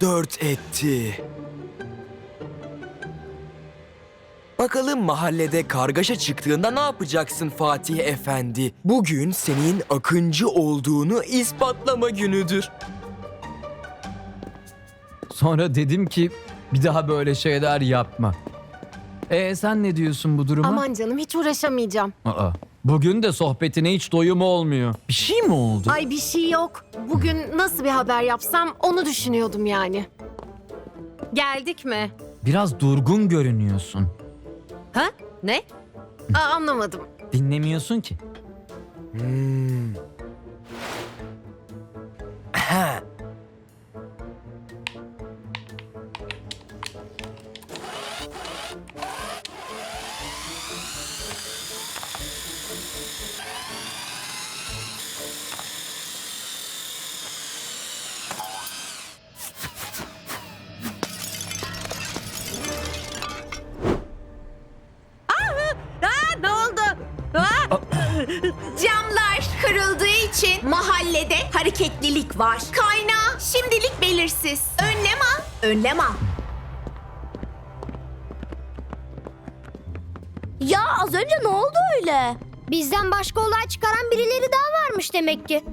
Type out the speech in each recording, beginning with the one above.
Dört etti. Bakalım mahallede kargaşa çıktığında ne yapacaksın Fatih Efendi? Bugün senin akıncı olduğunu ispatlama günüdür. Sonra dedim ki bir daha böyle şeyler yapma. E sen ne diyorsun bu duruma? Aman canım hiç uğraşamayacağım. Aa, bugün de sohbetine hiç doyum olmuyor. Bir şey mi oldu? Ay bir şey yok. Bugün nasıl bir haber yapsam onu düşünüyordum yani. Geldik mi? Biraz durgun görünüyorsun. Ha? Ne? Aa, anlamadım. Dinlemiyorsun ki. Hareketlilik var. Kaynağı şimdilik belirsiz. Önlem al, önlem al. Ya az önce ne oldu öyle? Bizden başka olay çıkaran birileri daha varmış demek ki.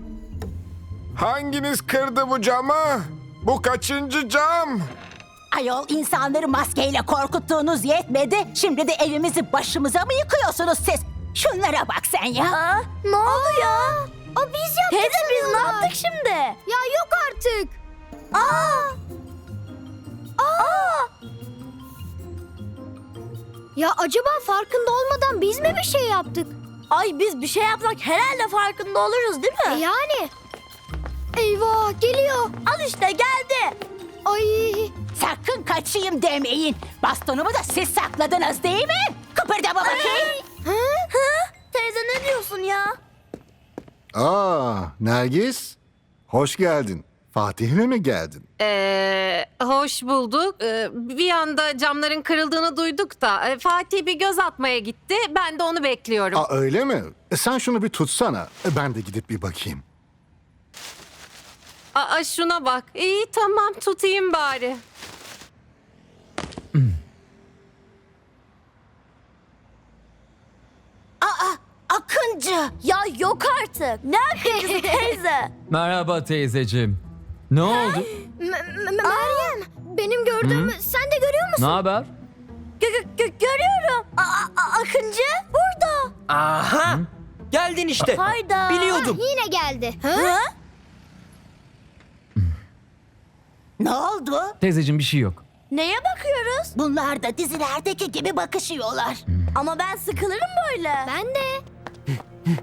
Hanginiz kırdı bu camı? Bu kaçıncı cam? Ayol insanları maskeyle korkuttuğunuz yetmedi. Şimdi de evimizi başımıza mı yıkıyorsunuz siz? Şunlara bak sen ya. Aa, ne oldu ya? O biz yaptık Teyze biz ne yaptık şimdi? Ya yok artık. Aa! Aa! Ya acaba farkında olmadan biz mi bir şey yaptık? Ay biz bir şey yapsak herhalde farkında oluruz değil mi? yani. Eyvah geliyor. Al işte geldi. Ay Sakın kaçayım demeyin. Bastonumu da siz sakladınız değil mi? Kıpırdama bakayım. Hı? Teyze ne diyorsun ya? Aa, Nergis. Hoş geldin. Fatih'le mi geldin? Ee, hoş bulduk. Ee, bir anda camların kırıldığını duyduk da e, Fatih bir göz atmaya gitti. Ben de onu bekliyorum. Aa, öyle mi? E, sen şunu bir tutsana. E, Ben de gidip bir bakayım. Aa, şuna bak. İyi tamam tutayım bari. Akıncı. Ya yok artık. Ne yapıyorsun teyze? Merhaba teyzeciğim. Ne oldu? Meryem, benim gördüğümü sen de görüyor musun? ne haber? görüyorum. Akıncı burada. aha. Geldin işte. Hayda. Biliyordum. Yine geldi. Ne oldu? Teyzeciğim bir şey yok. Neye bakıyoruz? Bunlar da dizilerdeki gibi bakışıyorlar. Ama ben sıkılırım böyle. Ben de.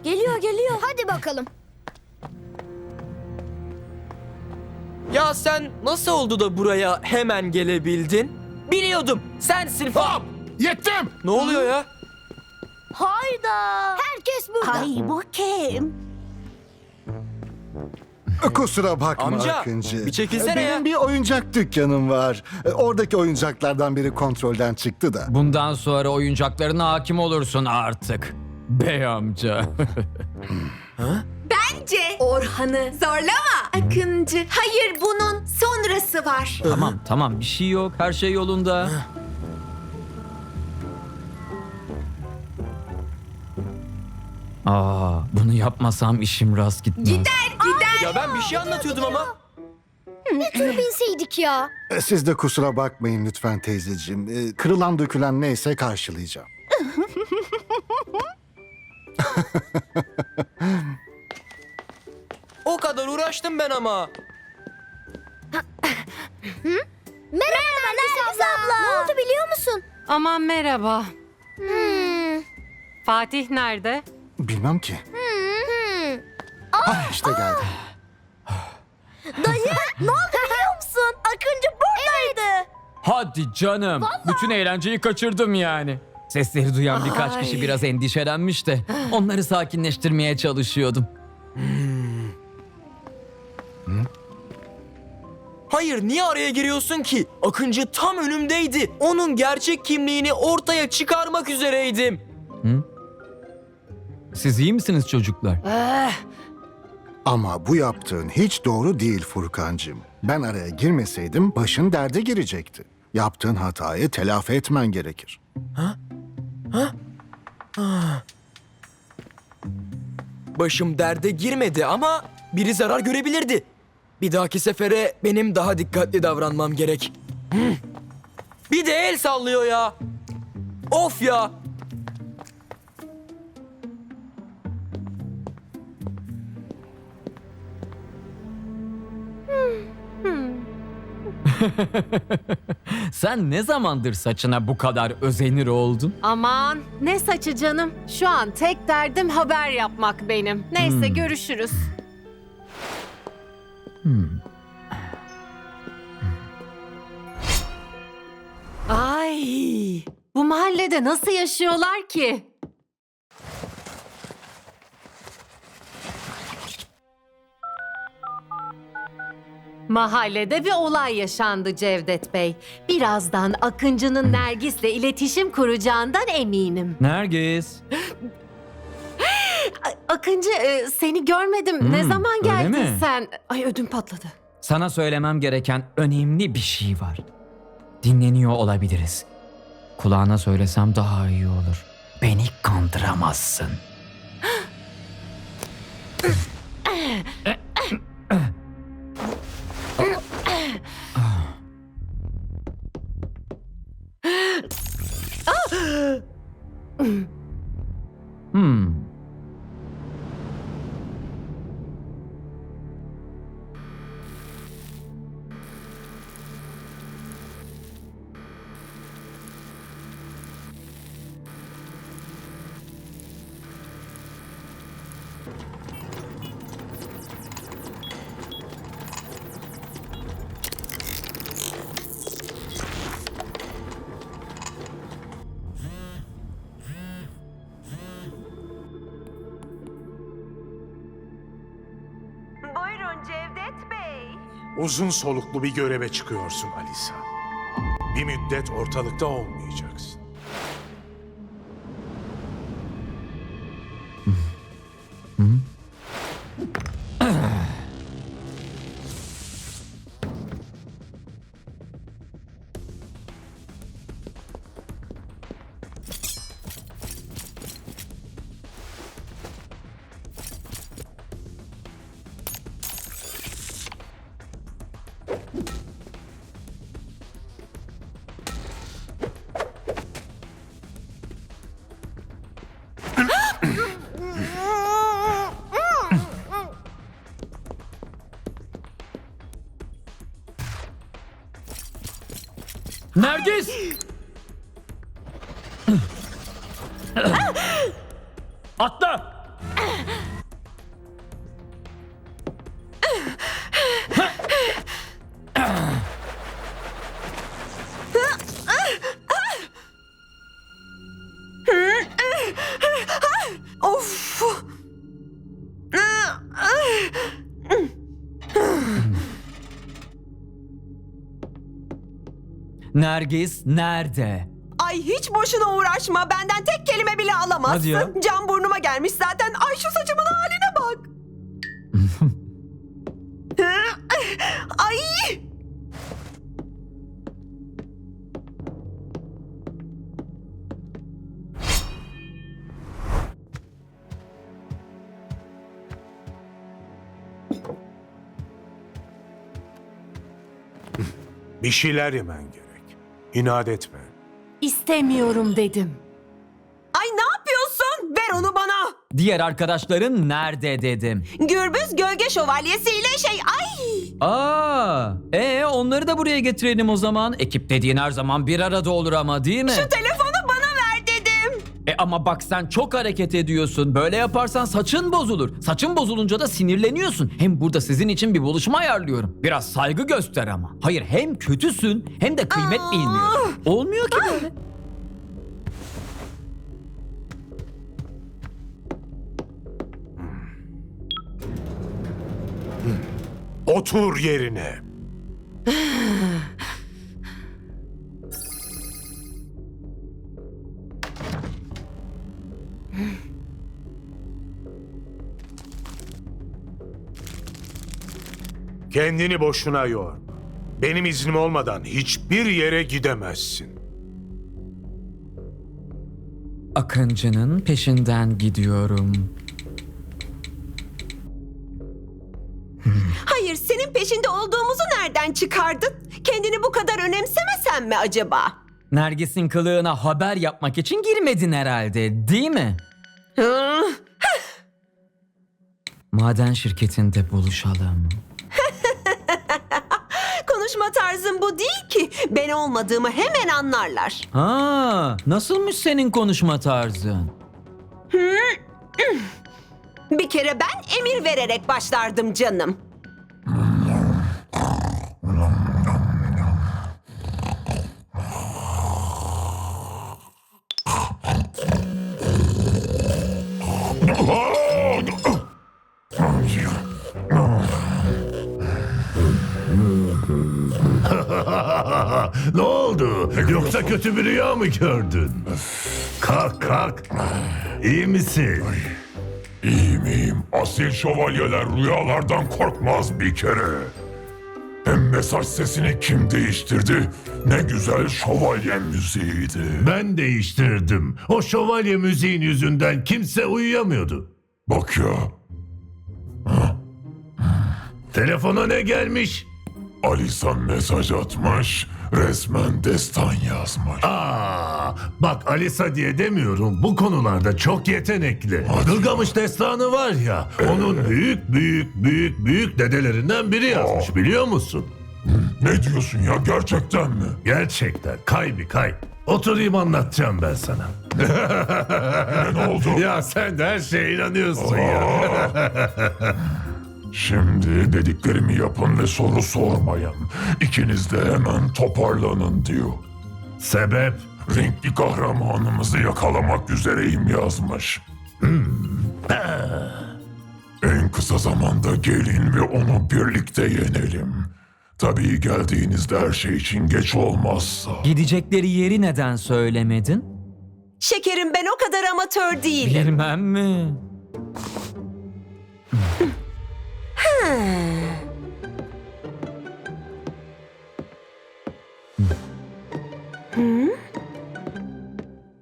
Geliyor geliyor. Hadi bakalım. Ya sen nasıl oldu da buraya hemen gelebildin? Biliyordum. Sensin Fa. Yettim! Ne oluyor ya? Hayda. Herkes burada. Ay bu kim? Kusura bakma Amca, Akıncı. bir çekilsene Benim ya. bir oyuncak dükkanım var. E, Oradaki oyuncaklardan biri kontrolden çıktı da. Bundan sonra oyuncaklarına hakim olursun artık. Bey amca. önce Orhan'ı zorlama Akıncı. Hayır bunun sonrası var. Tamam tamam bir şey yok. Her şey yolunda. Aa, bunu yapmasam işim rast gitmez. Gider gider. Ya ben bir şey anlatıyordum ama. Tur binseydik ya. E, Siz de kusura bakmayın lütfen teyzeciğim. E, Kırılan dökülen neyse karşılayacağım. O kadar uğraştım ben ama. Merhaba Nergis abla. Ne oldu biliyor musun? Aman merhaba. Hmm. Fatih nerede? Bilmem ki. Hmm. Ah, işte geldi. Dayı ne oldu biliyor musun? Akıncı buradaydı. Hadi canım. Bütün eğlenceyi kaçırdım yani. Sesleri duyan birkaç Ay. kişi biraz endişelenmiş de onları sakinleştirmeye çalışıyordum. Hayır niye araya giriyorsun ki? Akıncı tam önümdeydi. Onun gerçek kimliğini ortaya çıkarmak üzereydim. Siz iyi misiniz çocuklar? Ama bu yaptığın hiç doğru değil Furkancığım. Ben araya girmeseydim başın derde girecekti. Yaptığın hatayı telafi etmen gerekir. Başım derde girmedi ama biri zarar görebilirdi. Bir dahaki sefere benim daha dikkatli davranmam gerek. Hmm. Bir de el sallıyor ya. Of ya. Sen ne zamandır saçına bu kadar özenir oldun? Aman ne saçı canım. Şu an tek derdim haber yapmak benim. Neyse görüşürüz. Ay, bu mahallede nasıl yaşıyorlar ki? Mahallede bir olay yaşandı Cevdet Bey. Birazdan Akıncı'nın Nergis'le iletişim kuracağından eminim. Nergis. A- Akıncı e, seni görmedim. ne Hmm, zaman öyle geldin mi? sen? Ay ödüm patladı. Sana söylemem gereken önemli bir şey var. Dinleniyor olabiliriz. Kulağına söylesem daha iyi olur. Beni kandıramazsın. Hmm. Buyurun Cevdet Bey. Uzun soluklu bir göreve çıkıyorsun Alisa. Bir müddet ortalıkta olmayacaksın. Nergis! Atla! Nergis nerede? Ay hiç boşuna uğraşma. Benden tek kelime bile alamazsın. Hadi ya. Cam burnuma gelmiş zaten. Ay şu saçımın haline bak. Ay! Bir şeyler yemen gerek. İnat etme. İstemiyorum dedim. Ay ne yapıyorsun? Ver onu bana. Diğer arkadaşların nerede dedim. Gürbüz gölge şövalyesiyle şey ay. Aa, ee onları da buraya getirelim o zaman. Ekip dediğin her zaman bir arada olur ama değil mi? Şu dedim. E ama bak sen çok hareket ediyorsun. Böyle yaparsan saçın bozulur. Saçın bozulunca da sinirleniyorsun. Hem burada sizin için bir buluşma ayarlıyorum. Biraz saygı göster ama. Hayır hem kötüsün hem de kıymet bilmiyorsun. Olmuyor ki böyle. Otur yerine. Kendini boşuna yorma. Benim iznim olmadan hiçbir yere gidemezsin. Akıncı'nın peşinden gidiyorum. Hayır senin peşinde olduğumuzu nereden çıkardın? Kendini bu kadar önemsemesen mi acaba? Nergis'in kılığına haber yapmak için girmedin herhalde, değil mi? Maden şirketinde buluşalım. Konuşma tarzın bu değil ki. Ben olmadığımı hemen anlarlar. Ha, nasılmış senin konuşma tarzın? Bir kere ben emir vererek başlardım canım. Yoksa kötü bir rüya mı gördün? Kalk kalk. İyi misin? İyiyim iyiyim. Asil şövalyeler rüyalardan korkmaz bir kere. Hem mesaj sesini kim değiştirdi? Ne güzel şövalye müziğiydi. Ben değiştirdim. O şövalye müziğin yüzünden kimse uyuyamıyordu. Bak ya, Telefona ne gelmiş? Alisa mesaj atmış, resmen destan yazmış. Aa, bak Alisa diye demiyorum. Bu konularda çok yetenekli. Gılgamış destanı var ya. Onun büyük büyük büyük büyük dedelerinden biri yazmış biliyor musun? Ne diyorsun ya gerçekten mi? Gerçekten kay bir kay. Oturayım anlatacağım ben sana. Ne oldu? Ya sen de her şeye inanıyorsun ya. Şimdi dediklerimi yapın ve soru sormayın. İkiniz de hemen toparlanın diyor. Sebep? Renkli kahramanımızı yakalamak üzereyim yazmış. Hmm. En kısa zamanda gelin ve onu birlikte yenelim. Tabii geldiğinizde her şey için geç olmazsa. Gidecekleri yeri neden söylemedin? Şekerim ben o kadar amatör değilim. Bilmem mi?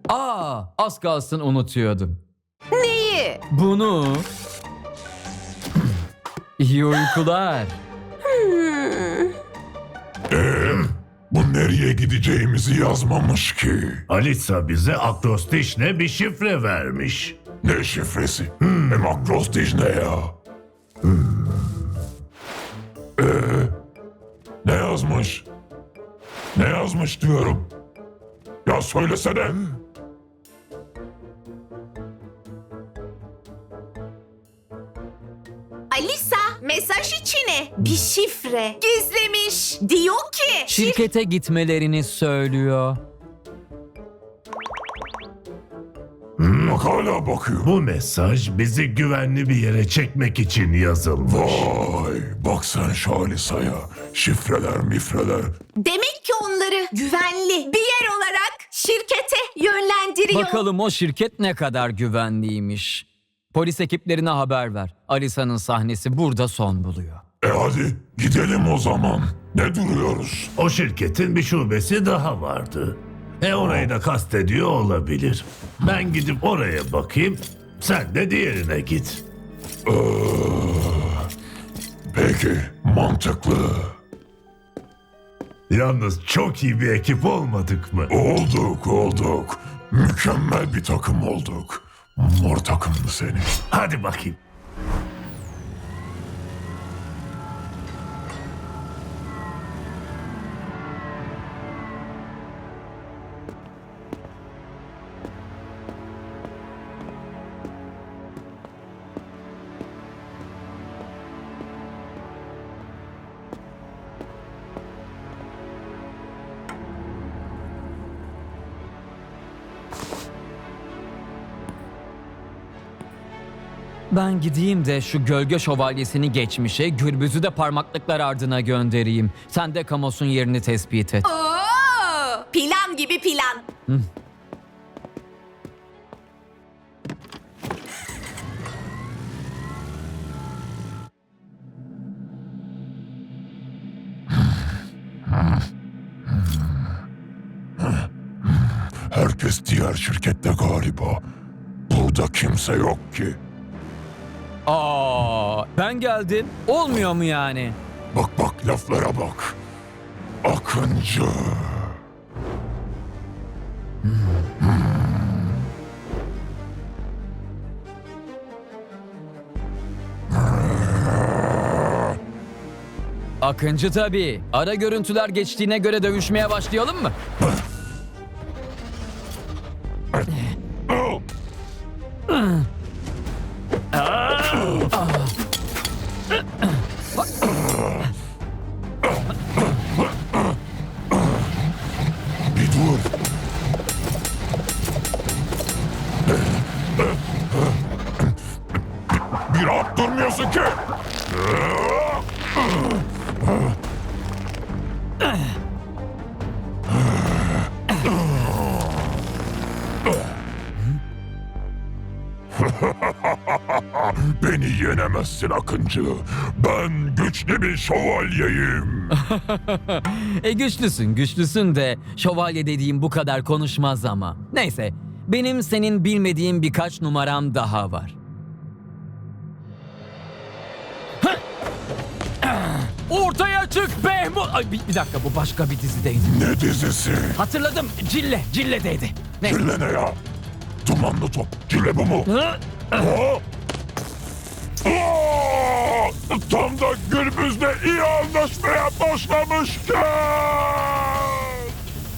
Aa, az kalsın unutuyordum. Neyi? Bunu... İyi uykular. Bu nereye gideceğimizi yazmamış ki. Alisa bize akrostişle bir şifre vermiş. Ne şifresi? Hem akrostiş ne ya? Ee, ne yazmış? Ne yazmış diyorum. Ya söylesene. Alisa mesaj içine bir şifre gizlemiş. Diyor ki Şirkete gitmelerini söylüyor. Bak hala bakıyor. Bu mesaj bizi güvenli bir yere çekmek için yazılmış. Vay bak sen şu Alisa'ya. Şifreler mifreler. demek ki onları güvenli bir yer olarak şirkete yönlendiriyor. Bakalım o şirket ne kadar güvenliymiş. Polis ekiplerine haber ver. Alisa'nın sahnesi burada son buluyor. E hadi gidelim o zaman. Ne duruyoruz? O şirketin bir şubesi daha vardı. E orayı da kastediyor olabilir. Ben gidip oraya bakayım. Sen de diğerine git. Peki mantıklı. Yalnız çok iyi bir ekip olmadık mı? Olduk olduk. Mükemmel bir takım olduk. Mor takımlı seni. Hadi bakayım. Ben gideyim de şu gölge şövalyesini geçmişe, gürbüzü de parmaklıklar ardına göndereyim. Sen de Kamos'un yerini tespit et. Oo, plan gibi plan. Herkes diğer şirkette galiba. Burada kimse yok ki. Ben geldim. Olmuyor mu yani? Bak bak laflara bak. Akıncı. Akıncı tabii. Ara görüntüler geçtiğine göre dövüşmeye başlayalım mı? Yenemezsin Akıncı. Ben güçlü bir şövalyeyim. E güçlüsün güçlüsün de şövalye dediğim bu kadar konuşmaz ama. Neyse benim senin bilmediğin birkaç numaram daha var. Ortaya çık Behmut! Ay bir, bir dakika bu başka bir dizideydi. Ne dizisi? Hatırladım Cille, Cille'deydi. Neyse. Cille ne ya? Dumanlı top. Cille bu mu? Hı? Aa! Tam da günümüzde iyi anlaşmaya başlamışken.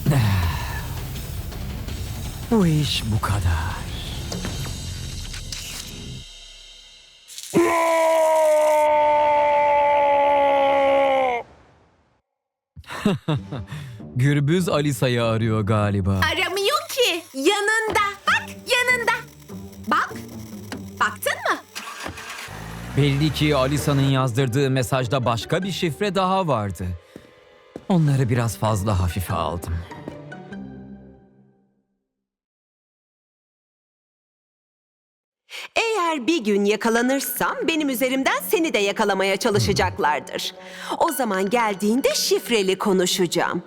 Bu iş bu kadar. Gürbüz Alisa'yı arıyor galiba. Aramıyor ki. Yanında. Belli ki Alisa'nın yazdırdığı mesajda başka bir şifre daha vardı. Onları biraz fazla hafife aldım. Eğer bir gün yakalanırsam benim üzerimden seni de yakalamaya çalışacaklardır. O zaman geldiğinde şifreli konuşacağım.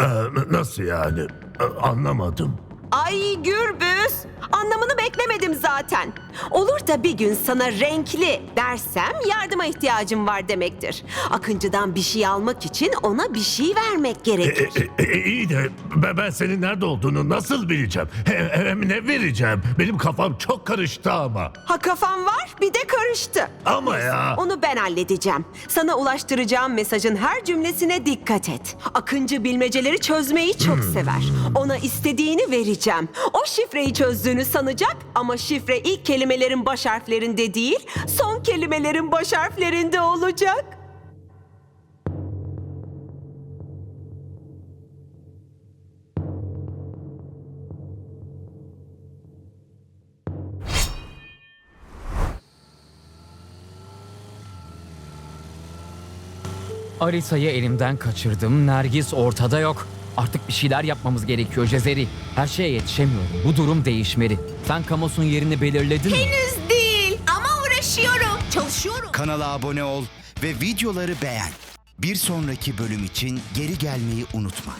Ee, nasıl yani? Ee, Anlamadım. Ay Gürbüz, anlamını beklemedim zaten. Olur da bir gün sana renkli dersem yardıma ihtiyacım var demektir. Akıncı'dan bir şey almak için ona bir şey vermek E, gerekir. e, e, iyi de ben, ben senin nerede olduğunu nasıl bileceğim? Hem, hem ne vereceğim? Benim kafam çok karıştı ama. Ha kafam var bir de karıştı. Ama ya. Onu ben halledeceğim. Sana ulaştıracağım mesajın her cümlesine dikkat et. Akıncı bilmeceleri çözmeyi çok sever. Ona istediğini vereceğim. O şifreyi çözdüğünü sanacak ama şifre ilk kelimelerin baş harflerinde değil, son kelimelerin baş harflerinde olacak. Alisa'yı elimden kaçırdım. Nergis ortada yok. Artık bir şeyler yapmamız gerekiyor Cezeri. Her şeye yetişemiyorum. Bu durum değişmeli. Sen Kamos'un yerini belirledin mi? Henüz değil ama uğraşıyorum. Çalışıyorum. Kanala abone ol ve videoları beğen. Bir sonraki bölüm için geri gelmeyi unutma.